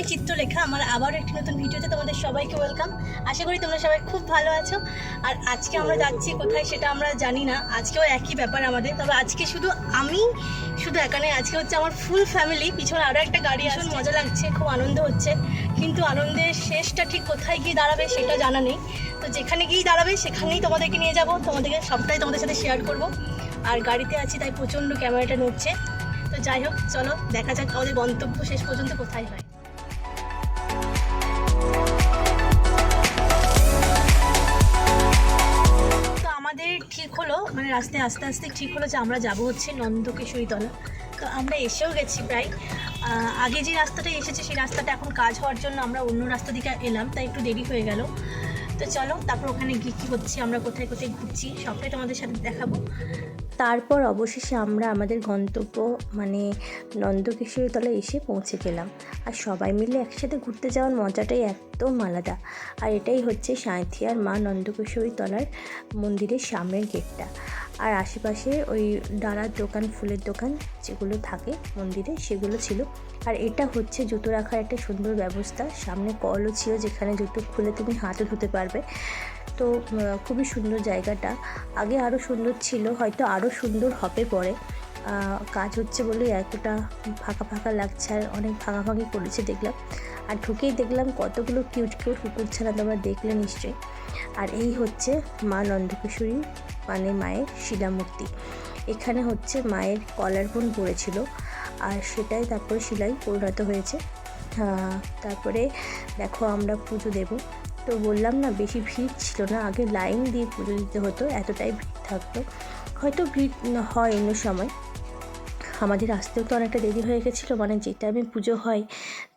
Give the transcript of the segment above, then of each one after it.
আমি চিত্রলেখা আমার আবার একটি নতুন ভিডিওতে তোমাদের সবাইকে ওয়েলকাম আশা করি তোমরা সবাই খুব ভালো আছো। আর আজকে আমরা যাচ্ছি কোথায় সেটা আমরা জানি না। আজকেও একই ব্যাপার আমাদের। তবে আজকে শুধু আমি শুধু এখানে আজকে হচ্ছে আমার ফুল ফ্যামিলি পিছনে আরও একটা গাড়ি আসুন মজা লাগছে খুব আনন্দ হচ্ছে। কিন্তু আনন্দের শেষটা ঠিক কোথায় গিয়ে দাঁড়াবে সেটা জানা নেই। তো যেখানে গিয়েই দাঁড়াবে সেখানেই তোমাদেরকে নিয়ে যাব। তোমাদেরকে সবটাই তোমাদের সাথে শেয়ার করব। আর গাড়িতে আছি তাই প্রচণ্ড ক্যামেরাটা নড়ছে। তো যাই হোক চলো দেখা যাক আমাদের গন্তব্য শেষ পর্যন্ত কোথায় হয়। রাস্তায় আস্তে আস্তে ঠিক হলো যে আমরা যাব হচ্ছে নন্দকেশরীতলা। তো আমরা এসেও গেছি প্রায়। আগে যে রাস্তাটা এসেছে সেই রাস্তাটা এখন কাজ হওয়ার জন্য আমরা অন্য রাস্তা দিকে এলাম, তাই একটু দেরি হয়ে গেল। তো চলো, তারপর ওখানে গিয়ে কী হচ্ছে, আমরা কোথায় কোথায় ঘুরছি, সবটাই তোমাদের সাথে দেখাবো। তারপর অবশেষে আমরা আমাদের গন্তব্য মানে নন্দকিশোরতলায় এসে পৌঁছে গেলাম। আর সবাই মিলে একসাথে ঘুরতে যাওয়ার মজাটাই একদম আলাদা। আর এটাই হচ্ছে সাঁথিয়ার মা নন্দকিশোরী তলার মন্দিরের সামনের গেটটা আর আশেপাশে ওই ডালার দোকান, ফুলের দোকান যেগুলো থাকে মন্দিরে, সেগুলো ছিল। আর এটা হচ্ছে জুতো রাখার একটা সুন্দর ব্যবস্থা। সামনে কলও ছিল যেখানে জুতো খুলে তুমি হাতও ধুতে পারবে। তো খুবই সুন্দর জায়গাটা। আগে আরও সুন্দর ছিল, হয়তো আরও সুন্দর হবে পরে। কাজ হচ্ছে বলে এতটা ফাঁকা ফাঁকা লাগছে আর অনেক ভাঙাভাঙি করেছে দেখলাম। আর ঢুকেই দেখলাম কতগুলো কিউট কিউট কুকুর ছানা তোমরা দেখলে নিশ্চয়ই। আর এই হচ্ছে মা নন্দকিশোরী। মানে মায়ের শিলামূর্তি। এখানে হচ্ছে মায়ের কলার বোন পড়েছিল। আর সেটাই তারপরে শিলাই পরিণত হয়েছে। তারপরে দেখো আমরা পুজো দেবো। তো বললাম না, বেশি ভিড় ছিল না। আগে লাইন দিয়ে পুজো দিতে হতো, এতটাই ভিড় থাকতো। হয়তো ভিড় হয় অন্য সময়। আমাদের আসতেও তো অনেকটা দেরি হয়ে গেছিল মানে যে টাইমে পুজো হয়,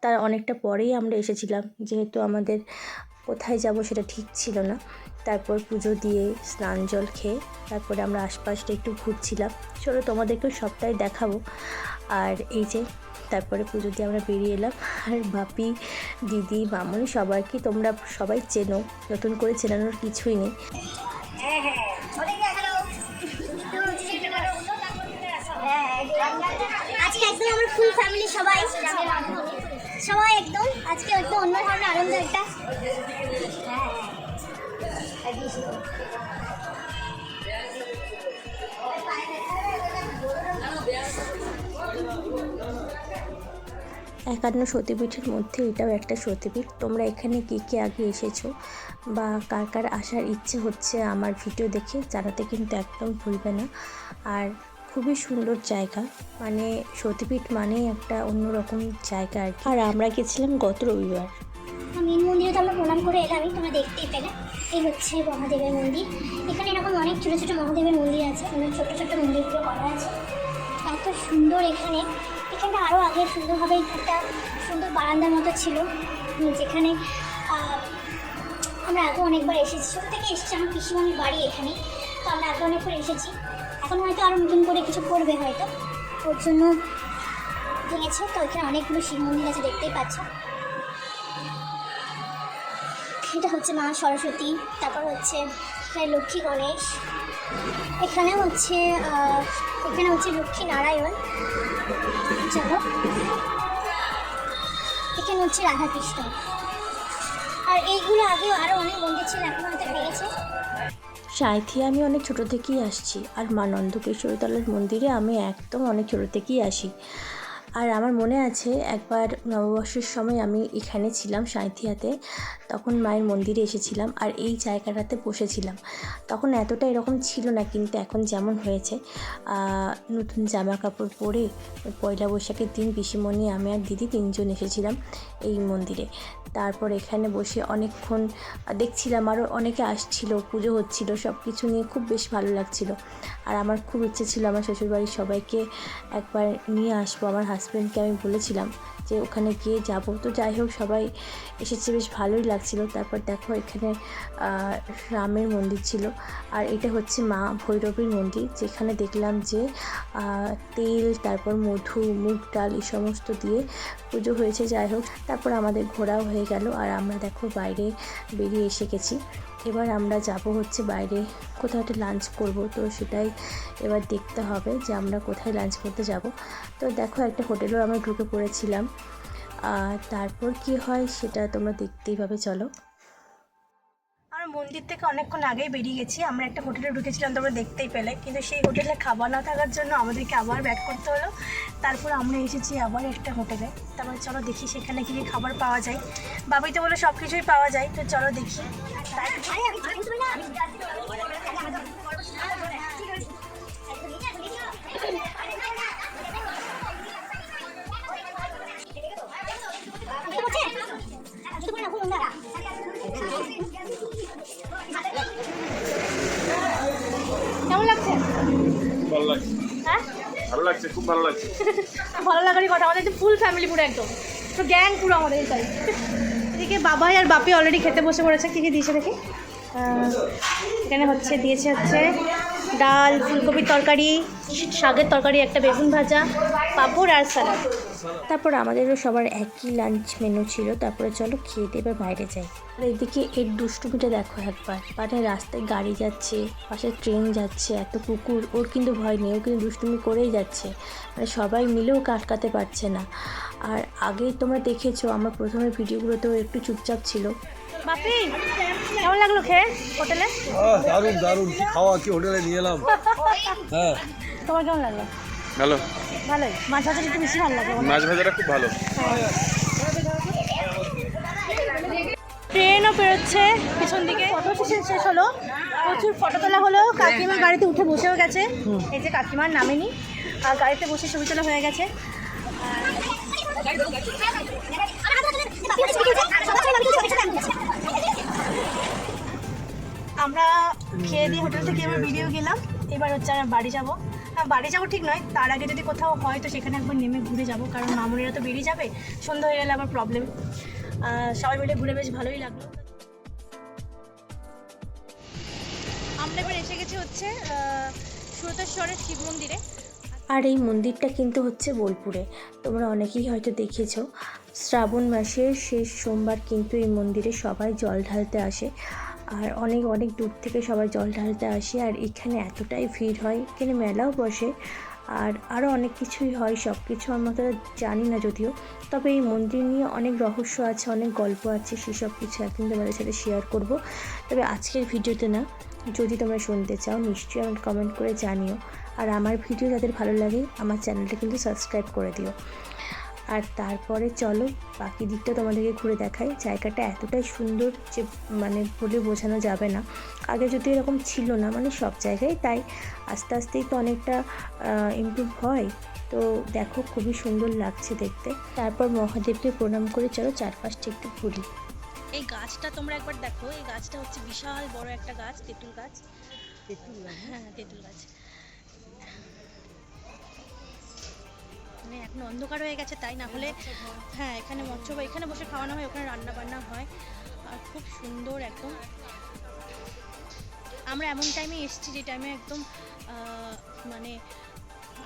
তার অনেকটা পরেই আমরা এসেছিলাম। যেহেতু আমাদের কোথায় যাব সেটা ঠিক ছিল না। তারপর পুজো দিয়ে স্নান জল খেয়ে তারপরে আমরা আশপাশটা একটু ঘুরছিলাম। চলো তোমাদেরকেও সবটাই দেখাবো। আর এই যে, তারপরে পুজো দিয়ে আমরা বেরিয়ে এলাম। আর বাপি, দিদি, মামনি সবাইকে তোমরা সবাই চেনো। নতুন করে চেনানোর কিছুই নেই। আজকে একদম আমার ফুল ফ্যামিলি সবাই। সবাই একদম। আজকে একদম অন্য ধরনের আনন্দ একটা। একান্ন সতীপীঠের মধ্যে এটাও একটা সতীপীঠ। তোমরা এখানে কে কে আগে এসেছ বা কার কার আসার ইচ্ছে হচ্ছে আমার ভিডিও দেখে জানাতে কিন্তু একদম ভুলবে না। আর খুবই সুন্দর জায়গা। মানে সতীপীঠ মানেই একটা অন্যরকম জায়গা আর কি। আর আমরা গেছিলাম গত রবিবার। প্রণাম করে এলামই তোমরা দেখতেই পেলে। এই হচ্ছে মহাদেবের মন্দির। এখানে এরকম অনেক ছোটো ছোটো মহাদেবের মন্দির আছে, অনেক ছোটো ছোটো মন্দিরগুলো করা আছে। এত সুন্দর এখানে। এখানে আরও আগে সুন্দরভাবে একটা সুন্দর বারান্দার মতো ছিল। যেখানে আমরা আগে অনেকবার এসেছি। ছোটো থেকে এসেছি, আমার পিসিমামির বাড়ি এখানে। তো আমরা আগে অনেকবার এসেছি। এখন হয়তো আরও নতুন করে কিছু করবে হয়তো। ওর জন্য ভেঙেছে। তো এখানে অনেকগুলো শিব মন্দির আছে, দেখতেই পাচ্ছ। এটা হচ্ছে মা সরস্বতী, তারপর হচ্ছে লক্ষ্মী গণেশ, এখানে হচ্ছে এখানে হচ্ছে লক্ষ্মী নারায়ণ। হোক এখানে হচ্ছে রাধাকৃষ্ণ। আর এইগুলো আগে আরও অনেক মন্দির ছিল, এখন হয়তো ভেঙেছে সাঁথিয়া আমি অনেক ছোট থেকেই আসছি, আর মা নন্দকেশ্বরতলার মন্দিরে আমি একদম অনেক ছোট থেকেই আসি। আর আমার মনে আছে একবার নববর্ষের সময় আমি এখানে ছিলাম সাঁথিয়াতে, তখন মায়ের মন্দিরে এসেছিলাম আর এই জায়গাটাতে বসেছিলাম। তখন এতটা এরকম ছিল না, কিন্তু এখন যেমন হয়েছে নতুন জামা কাপড় পরে পয়লা বৈশাখের দিন পিসিমণি, আমি আর দিদি তিনজন এসেছিলাম এই মন্দিরে। তারপর এখানে বসে অনেকক্ষণ দেখছিলাম আরও অনেকে আসছিল, পুজো হচ্ছিল সব কিছু নিয়ে খুব বেশ ভালো লাগছিল। আর আমার খুব ইচ্ছে ছিল আমার শ্বশুরবাড়ির সবাইকে একবার নিয়ে আসব, আমার হাজব্যান্ডকে আমি বলেছিলাম যে ওখানে গিয়ে যাব। তো যাই হোক, সবাই এসেছে, বেশ ভালোই লাগছিল। তারপর দেখো এখানে রামের মন্দির ছিল। আর এটা হচ্ছে মা ভৈরবীর মন্দির, যেখানে দেখলাম যে তেল, তারপর মধু, মুগ ডাল, এই সমস্ত দিয়ে পুজো হয়েছে। যাই হোক, তারপর আমাদের ঘোরাও হয়ে গেল। আর আমরা দেখো বাইরে বেরিয়ে এসে গেছি। এবার আমরা যাব হচ্ছে বাইরে, কোথাও একটা লাঞ্চ করব, তো সেটাই এবার দেখতে হবে যে আমরা কোথায় লাঞ্চ করতে যাব। তো দেখো একটা হোটেলেও আমরা ঢুকে পড়েছিলাম। আর তারপর কি হয় সেটা তোমরা দেখতেই পাবে, চলো। মন্দির থেকে অনেকক্ষণ আগেই বেরিয়ে গেছি আমরা একটা হোটেলে ঢুকেছিলাম তোমরা দেখতেই পেলে কিন্তু সেই হোটেলে খাবার না থাকার জন্য আমাদেরকে আবার ব্যাক করতে হলো তারপর আমরা এসেছি আবার একটা হোটেলে তারপর চলো দেখি সেখানে কী খাবার পাওয়া যায় বাবাই তো বলে সব কিছুই পাওয়া যায় তো চলো দেখি লাগছে, খুব ভালো লাগছে। ভালো লাগারই কথা, আমাদের ফুল ফ্যামিলি পুরো একদম। তো গ্যাং পুরো আমাদের তাই এদিকে বাবাই আর বাপি অলরেডি খেতে বসে পড়েছে, কী কী দিয়েছে দেখি? এখানে হচ্ছে, দিয়েছে হচ্ছে ডাল, ফুলকপির তরকারি, শাকের তরকারি, একটা বেগুন ভাজা, পাঁপড় আর স্যালাড। তারপর আমাদেরও সবার একই লাঞ্চ মেনু ছিল। তারপরে চলো খেয়ে দিয়ে এবার বাইরে যাই। আর এদিকে এর দুষ্টুমিটা দেখো একবার। মানে রাস্তায় গাড়ি যাচ্ছে পাশে ট্রেন যাচ্ছে এত কুকুর। ওর কিন্তু ভয় নেই ও কিন্তু দুষ্টুমি করেই যাচ্ছে। মানে সবাই মিলেও কাটকাতে পারছে না। আর আগে তোমরা দেখেছ আমার প্রথমে ভিডিওগুলোতেও একটু চুপচাপ ছিল। বাপি কেমন লাগল খেয়ে হোটেলে? দারুণ দারুণ। কি খাওয়া কি হোটেলে নিয়ে এলাম? হ্যাঁ। তোমার কেমন লাগল? ভালো। ভালোই। মাছ ভাজা একটু বেশি ভালো লাগল মাছ ভাজাটা খুব ভালো। ট্রেনও বেরোচ্ছে পিছন দিকে। ফটো শেষ শেষ হলো। প্রচুর ফটো তোলা হলো। কাকিমার গাড়িতে উঠে বসেও গেছে। এই যে কাকিমার নামেনি। আর গাড়িতে বসে ছবি তোলা হয়ে গেছে। আমরা খেয়ে দিয়ে হোটেল থেকে এবার বেরিয়ে গেলাম। এবার হচ্ছে আমরা বাড়ি যাব। বাড়ি যাব ঠিক নয়, তার আগে যদি কোথাও হয় তো সেখানে একবার নেমে ঘুরে যাব, কারণ মামুনিরা তো বেরিয়ে যাবে, সন্ধ্যা হয়ে গেলে আবার প্রবলেম সবাই মিলে ঘুরে বেশ ভালোই লাগল। আমরা এবার এসে গেছি হচ্ছে সুরতেশ্বরের শিব মন্দিরে। আর এই মন্দিরটা কিন্তু হচ্ছে বোলপুরে, তোমরা অনেকেই হয়তো দেখেছ। শ্রাবণ মাসের শেষ সোমবার কিন্তু এই মন্দিরে সবাই জল ঢালতে আসে। আর অনেক অনেক দূর থেকে সবাই জল ঢালতে আসে আর এখানে এতটাই ভিড় হয়, এখানে মেলাও বসে আর আরও অনেক কিছুই হয় সব কিছু আমরা তো জানি না যদিও। তবে এই মন্দির নিয়ে অনেক রহস্য আছে, অনেক গল্প আছে, সেসব কিছু একদিন তোমাদের সাথে শেয়ার করব। তবে আজকের ভিডিওতে না, যদি তোমরা শুনতে চাও, নিশ্চয়ই আমাকে কমেন্ট করে জানিও। আর আমার ভিডিও যাদের ভালো লাগে, আমার চ্যানেলটা কিন্তু সাবস্ক্রাইব করে দিও। আর তারপরে চলো বাকি দিকটা তোমাদেরকে ঘুরে দেখাই। জায়গাটা এতটাই সুন্দর যে মানে বলে বোঝানো যাবে না। আগে যদি এরকম ছিল না মানে সব জায়গায় তাই আস্তে আস্তেই তো অনেকটা ইমপ্রুভ হয়। তো দেখো খুবই সুন্দর লাগছে দেখতে। তারপর মহাদেবকে প্রণাম করে চলো চারপাশটা একটু ঘুরি। এই গাছটা তোমরা একবার দেখো। এই গাছটা হচ্ছে বিশাল বড় একটা গাছ। তেঁতুল গাছ? হ্যাঁ তেঁতুল গাছ। মানে এখন অন্ধকার হয়ে গেছে তাই না হলে হ্যাঁ এখানে মৎস্য বা এখানে বসে খাওয়ানো হয় ওখানে রান্না বান্না হয়। আর খুব সুন্দর একদম। আমরা এমন টাইমে এসেছি যে টাইমে একদম মানে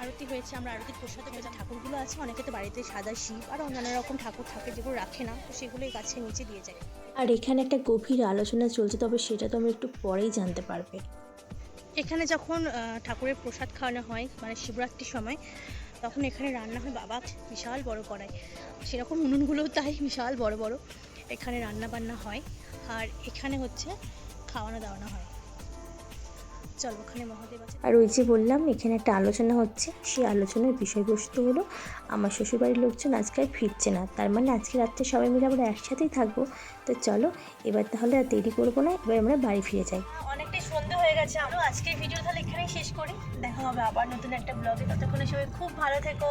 আরতি হয়েছে আমরা আরতির প্রসাদে যে ঠাকুরগুলো আছে অনেকে তো বাড়িতে সাদা শিব আর অন্যান্য রকম ঠাকুর থাকে যেগুলো রাখে না তো সেগুলো এই গাছের নিচে দিয়ে যায়। আর এখানে একটা গভীর আলোচনা চলছে তবে সেটা তো তোমরা একটু পরেই জানতে পারবে। এখানে যখন ঠাকুরের প্রসাদ খাওয়ানো হয় মানে শিবরাত্রির সময় তখন এখানে রান্না হয় বাবা বিশাল বড় করায় সেরকম উনুনগুলোও তাই বিশাল বড় বড়। এখানে রান্না বান্না হয়। আর এখানে হচ্ছে খাওয়ানো দাওয়ানো হয়। চলো ওখানে মহাদেব আছে। আর ওই যে বললাম এখানে একটা আলোচনা হচ্ছে। সেই আলোচনার বিষয়বস্তু হলো আমার শ্বশুরবাড়ির লোকজন আজকে আর ফিরছে না। তার মানে আজকে রাত্রে সবাই মিলে আমরা একসাথেই থাকব। তো চলো এবার তাহলে আর দেরি করব না এবার আমরা বাড়ি ফিরে যাই। অনেকটাই সন্ধে হয়ে গেছে আমরা আজকের ভিডিও তাহলে এখানেই শেষ করি। দেখা হবে আবার নতুন একটা ব্লগে। ততক্ষণে সবাই খুব ভালো থেকো।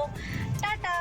টাটা!